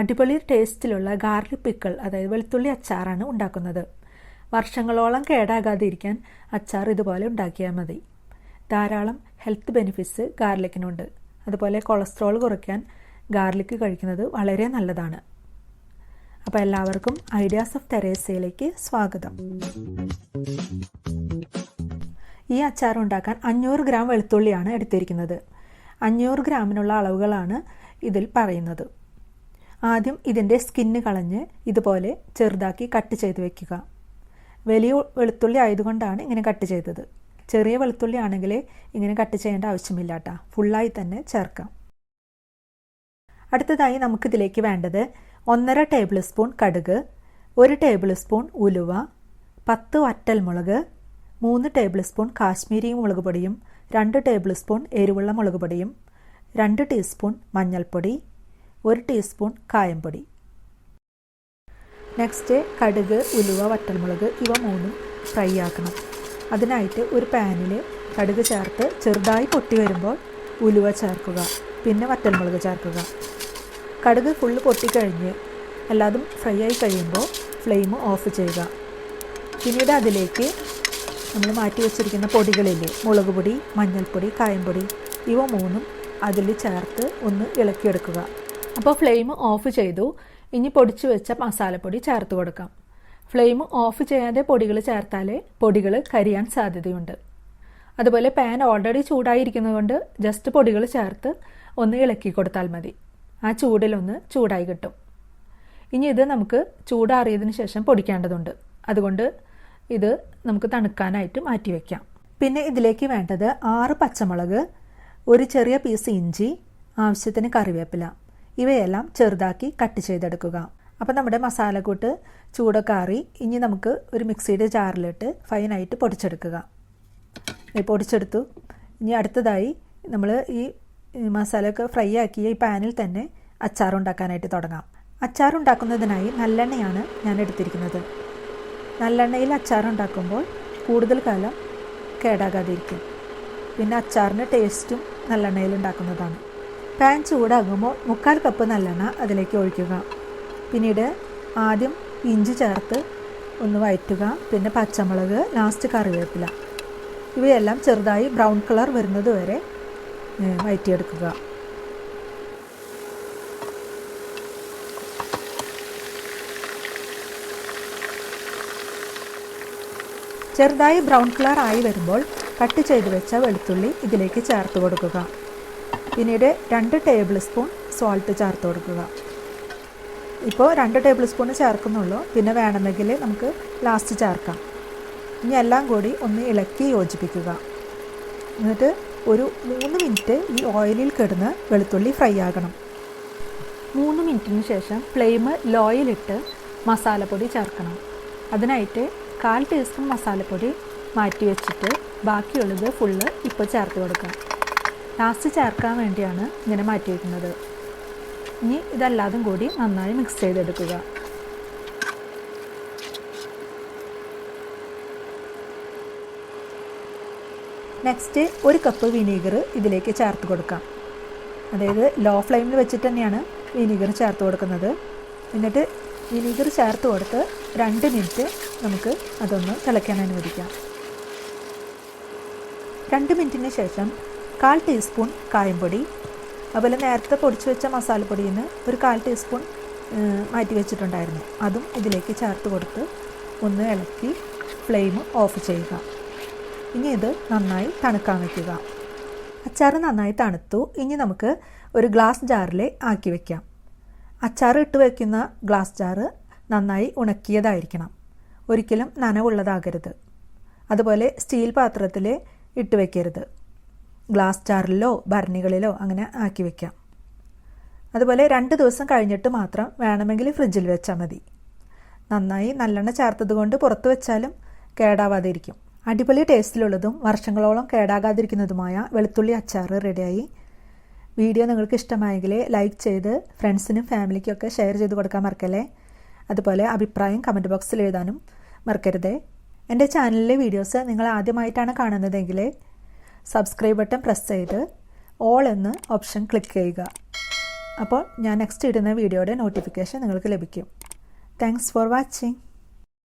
അടിപൊളി ടേസ്റ്റിലുള്ള garlic pickle അതായത് വെളുത്തുള്ളി അച്ചാറാണ് ഉണ്ടാക്കുന്നത്. വർഷങ്ങളോളം കേടാകാതിരിക്കാൻ അച്ചാർ ഇതുപോലെ ഉണ്ടാക്കിയാൽ മതി. ധാരാളം ഹെൽത്ത് ബെനിഫിറ്റ്സ് ഗാർലിക്കിനുണ്ട്. അതുപോലെ കൊളസ്ട്രോൾ കുറയ്ക്കാൻ ഗാർലിക്ക് കഴിക്കുന്നത് വളരെ നല്ലതാണ്. അപ്പോൾ എല്ലാവർക്കും ഐഡിയാസ് ഓഫ് തെരേസയിലേക്ക് സ്വാഗതം. ഈ അച്ചാർ ഉണ്ടാക്കാൻ അഞ്ഞൂറ് ഗ്രാം വെളുത്തുള്ളിയാണ് എടുത്തിരിക്കുന്നത്. അഞ്ഞൂറ് ഗ്രാമിനുള്ള അളവുകളാണ് ഇതിൽ പറയുന്നത്. ആദ്യം ഇതിന്റെ സ്കിന്ന് കളഞ്ഞ് ഇതുപോലെ ചെറുതാക്കി കട്ട് ചെയ്ത് വെക്കുക. വലിയ വെളുത്തുള്ളി ആയതുകൊണ്ടാണ് ഇങ്ങനെ കട്ട് ചെയ്തത്. ചെറിയ വെളുത്തുള്ളി ആണെങ്കിൽ ഇങ്ങനെ കട്ട് ചെയ്യേണ്ട ആവശ്യമില്ല കേട്ടോ ഫുള്ളായി തന്നെ ചേർക്കാം. അടുത്തതായി നമുക്കിതിലേക്ക് വേണ്ടത് ഒന്നര ടേബിൾ സ്പൂൺ കടുക് ഒരു ടേബിൾ സ്പൂൺ ഉലുവ പത്ത് വറ്റൽമുളക് മൂന്ന് ടേബിൾ സ്പൂൺ കാശ്മീരി മുളക് പൊടിയും രണ്ട് ടേബിൾ സ്പൂൺ എരിവുള്ള മുളക് പൊടിയും രണ്ട് ടീസ്പൂൺ മഞ്ഞൾപ്പൊടി ഒരു ടീസ്പൂൺ കായംപൊടി. നെക്സ്റ്റ് കടുക് ഉലുവ വറ്റൽമുളക് ഇവ മൂന്നും ഫ്രൈ ആക്കണം. അതിനായിട്ട് ഒരു പാനിൽ കടുക് ചേർത്ത് ചെറുതായി പൊട്ടി വരുമ്പോൾ ഉലുവ ചേർക്കുക പിന്നെ വറ്റൽമുളക് ചേർക്കുക. കടുക് ഫുള്ള് പൊട്ടിക്കഴിഞ്ഞ് എല്ലാതും ഫ്രൈ ആയി കഴിയുമ്പോൾ ഫ്ലെയിം ഓഫ് ചെയ്യുക. പിന്നീട് അതിലേക്ക് നമ്മൾ മാറ്റി വെച്ചിരിക്കുന്ന പൊടികളില്ലേ മുളക് പൊടി മഞ്ഞൾപ്പൊടി കായംപൊടി ഇവ മൂന്നും അതിൽ ചേർത്ത് ഒന്ന് ഇളക്കിയെടുക്കുക. അപ്പോൾ ഫ്ലെയിം ഓഫ് ചെയ്തു. ഇനി പൊടിച്ചു വെച്ച മസാലപ്പൊടി ചേർത്ത് കൊടുക്കാം. ഫ്ലെയിം ഓഫ് ചെയ്യാതെ പൊടികൾ ചേർത്താൽ പൊടികൾ കരിയാൻ സാധ്യതയുണ്ട്. അതുപോലെ പാൻ ഓൾറെഡി ചൂടായിരിക്കുന്നതുകൊണ്ട് ജസ്റ്റ് പൊടികൾ ചേർത്ത് ഒന്ന് ഇളക്കി കൊടുത്താൽ മതി. ആ ചൂടിലൊന്ന് ചൂടായി കിട്ടും. ഇനി ഇത് നമുക്ക് ചൂടാറിയതിന് ശേഷം പൊടിക്കേണ്ടതുണ്ട്. അതുകൊണ്ട് ഇത് നമുക്ക് തണുക്കാനായിട്ട് മാറ്റി വയ്ക്കാം പിന്നെ ഇതിലേക്ക് വേണ്ടത് ആറ് പച്ചമുളക് ഒരു ചെറിയ പീസ് ഇഞ്ചി ആവശ്യത്തിന് കറിവേപ്പില. ഇവയെല്ലാം ചെറുതാക്കി കട്ട് ചെയ്തെടുക്കുക. അപ്പോൾ നമ്മുടെ മസാലക്കൂട്ട് ചൂടൊക്കെ ആറി ഇനി നമുക്ക് ഒരു മിക്സിയുടെ ജാറിലിട്ട് ഫൈനായിട്ട് പൊടിച്ചെടുക്കുക. പൊടിച്ചെടുത്തു. ഇനി അടുത്തതായി നമ്മൾ ഈ മസാലയൊക്കെ ഫ്രൈ ആക്കിയ ഈ പാനിൽ തന്നെ അച്ചാർ ഉണ്ടാക്കാനായിട്ട് തുടങ്ങാം. അച്ചാർ ഉണ്ടാക്കുന്നതിനായി നല്ലെണ്ണയാണ് ഞാൻ എടുത്തിരിക്കുന്നത്. നല്ലെണ്ണയിൽ അച്ചാർ ഉണ്ടാക്കുമ്പോൾ കൂടുതൽ കാലം കേടാകാതിരിക്കും. പിന്നെ അച്ചാറിന്റെ ടേസ്റ്റും നല്ലെണ്ണയിൽ ഉണ്ടാക്കുന്നതാണ്. പാൻ ചൂടാകുമ്പോൾ മുക്കാൽ കപ്പ് നല്ലെണ്ണ അതിലേക്ക് ഒഴിക്കുക. പിന്നീട് ആദ്യം ഇഞ്ചി ചേർത്ത് ഒന്ന് വയറ്റുക. പിന്നെ പച്ചമുളക് ലാസ്റ്റ് കറിവേപ്പില. ഇവയെല്ലാം ചെറുതായി ബ്രൗൺ കളർ വരുന്നത് വരെ വയറ്റിയെടുക്കുക. ചെറുതായി ബ്രൗൺ കളർ ആയി വരുമ്പോൾ കട്ട് ചെയ്ത് വെച്ച വെളുത്തുള്ളി ഇതിലേക്ക് ചേർത്ത് കൊടുക്കുക. പിന്നീട് രണ്ട് ടേബിൾ സ്പൂൺ സോൾട്ട് ചേർത്ത് കൊടുക്കുക. ഇപ്പോൾ രണ്ട് ടേബിൾ സ്പൂൺ ചേർക്കുന്നുള്ളൂ. പിന്നെ വേണമെങ്കിൽ നമുക്ക് ലാസ്റ്റ് ചേർക്കാം. ഇനി എല്ലാം കൂടി ഒന്ന് ഇളക്കി യോജിപ്പിക്കുക. എന്നിട്ട് ഒരു മൂന്ന് മിനിറ്റ് ഈ ഓയിലിൽ കിടന്ന് വെളുത്തുള്ളി ഫ്രൈ ആകണം. മൂന്ന് മിനിറ്റിന് ശേഷം ഫ്ലെയിം ലോയിലിട്ട് മസാലപ്പൊടി ചേർക്കണം. അതിനായിട്ട് കാൽ ടീസ്പൂൺ മസാലപ്പൊടി മാറ്റി വെച്ചിട്ട് ബാക്കിയുള്ളത് ഫുള്ള് ഇപ്പോൾ ചേർത്ത് കൊടുക്കാം. ലാസ്റ്റ് ചേർക്കാൻ വേണ്ടിയാണ് ഇങ്ങനെ മാറ്റിയിരിക്കുന്നത് ഇനി ഇതെല്ലാതും കൂടി നന്നായി മിക്സ് ചെയ്തെടുക്കുക. നെക്സ്റ്റ് ഒരു കപ്പ് വിനീഗർ ഇതിലേക്ക് ചേർത്ത് കൊടുക്കാം. അതായത് ലോ ഫ്ലെയിമിൽ വെച്ചിട്ട് തന്നെയാണ് വിനീഗർ ചേർത്ത് കൊടുക്കുന്നത്. എന്നിട്ട് വിനീഗർ ചേർത്ത് കൊടുത്ത് രണ്ട് മിനിറ്റ് നമുക്ക് അതൊന്ന് തിളയ്ക്കാൻ അനുവദിക്കാം. രണ്ട് മിനിറ്റിന് ശേഷം കാൽ ടീസ്പൂൺ കായംപൊടി അതുപോലെ നേരത്തെ പൊടിച്ചു വെച്ച മസാലപ്പൊടിയിൽ നിന്ന് ഒരു കാൽ ടീസ്പൂൺ മാറ്റി വെച്ചിട്ടുണ്ടായിരുന്നു. അതും ഇതിലേക്ക് ചേർത്ത് കൊടുത്ത് ഒന്ന് ഇളക്കി ഫ്ലെയിം ഓഫ് ചെയ്യുക. ഇനി ഇത് നന്നായി തണുക്കാൻ വയ്ക്കുക അച്ചാർ നന്നായി തണുത്തു. ഇനി നമുക്ക് ഒരു ഗ്ലാസ് ജാറിൽ ആക്കി വയ്ക്കാം അച്ചാർ ഇട്ട് വയ്ക്കുന്ന ഗ്ലാസ് ജാറ് നന്നായി ഉണക്കിയതായിരിക്കണം. ഒരിക്കലും നനവുള്ളതാകരുത്. അതുപോലെ സ്റ്റീൽ പാത്രത്തിൽ ഇട്ട് വയ്ക്കരുത് ഗ്ലാസ് ജാറിലോ ഭരണികളിലോ അങ്ങനെ ആക്കി വെക്കാം. അതുപോലെ രണ്ട് ദിവസം കഴിഞ്ഞിട്ട് മാത്രം വേണമെങ്കിൽ ഫ്രിഡ്ജിൽ വെച്ചാൽ മതി. നന്നായി നല്ലെണ്ണ ചേർത്തത് കൊണ്ട് പുറത്ത് വെച്ചാലും കേടാവാതിരിക്കും. അടിപൊളി ടേസ്റ്റിലുള്ളതും വർഷങ്ങളോളം കേടാകാതിരിക്കുന്നതുമായ വെളുത്തുള്ളി അച്ചാർ റെഡിയായി. വീഡിയോ നിങ്ങൾക്ക് ഇഷ്ടമായെങ്കിൽ ലൈക്ക് ചെയ്ത് ഫ്രണ്ട്സിനും ഫാമിലിക്കൊക്കെ ഷെയർ ചെയ്ത് കൊടുക്കാൻ മറക്കല്ലേ? അതുപോലെ അഭിപ്രായം കമന്റ് ബോക്സിൽ എഴുതാനും മറക്കരുതേ. എന്റെ ചാനലിലെ വീഡിയോസ് നിങ്ങൾ ആദ്യമായിട്ടാണ് കാണുന്നതെങ്കിൽ സബ്സ്ക്രൈബ് ബട്ടൺ പ്രസ് ചെയ്ത് ഓൾ എന്ന് ഓപ്ഷൻ ക്ലിക്ക് ചെയ്യുക. അപ്പോൾ ഞാൻ നെക്സ്റ്റ് ഇടുന്ന വീഡിയോയുടെ നോട്ടിഫിക്കേഷൻ നിങ്ങൾക്ക് ലഭിക്കും. Thanks for watching